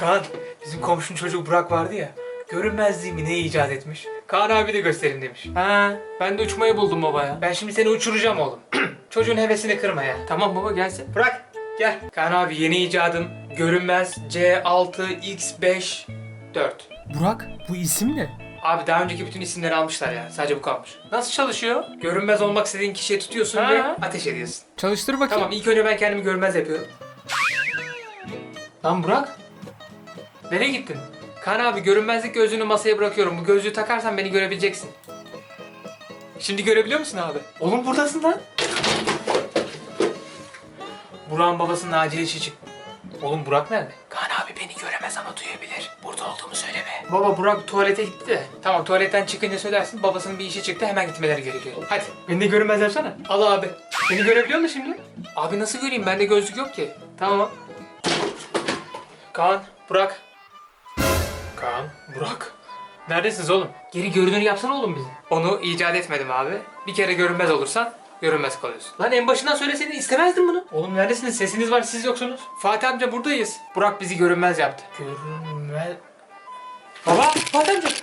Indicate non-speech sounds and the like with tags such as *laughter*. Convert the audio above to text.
Kaan, bizim komşunun çocuğu Burak vardı ya. Görünmezliğimi ne icat etmiş? Kaan abi de gösterin demiş. Ha, ben de uçmayı buldum baba ya. Ben şimdi seni uçuracağım oğlum. *clears throat* Çocuğun hevesini kırma ya. Tamam baba gelsin. Burak gel. Kaan abi yeni icadım görünmez C6X5 4. Burak bu isim ne? Abi daha önceki bütün isimleri almışlar ya. Sadece bu kalmış. Nasıl çalışıyor? Görünmez olmak istediğin kişiye tutuyorsun Ha. ve ateş ediyorsun. Çalıştır bakayım. Tamam ilk önce ben kendimi görünmez yapıyorum. Lan Burak. Nereye gittin? Kaan abi görünmezlik gözlüğünü masaya bırakıyorum. Bu gözlüğü takarsan beni görebileceksin. Şimdi görebiliyor musun abi? Oğlum buradasın lan. Burak'ın babasının acil işi çıktı. Oğlum Burak nerede? Kaan abi beni göremez ama duyabilir. Burada olduğumu söyleme. Baba Burak tuvalete gitti de. Tamam tuvaletten çıkınca söylersin babasının bir işi çıktı hemen gitmeleri gerekiyor. Hadi. Beni de görünmez yapsana. Al abi. Beni görebiliyor musun şimdi? Abi nasıl göreyim? Bende gözlük yok ki. Tamam. Kaan, Burak. Kaan, Burak. Neredesiniz oğlum? Geri görünür yapsana oğlum bizi. Onu icat etmedim abi. Bir kere görünmez olursan görünmez kalıyorsun. Lan en başından söyleseydin istemezdim bunu. Oğlum neredesiniz? Sesiniz var siz yoksunuz. Fatih amca buradayız. Burak bizi görünmez yaptı. Görünmez... Baba Fatih amca.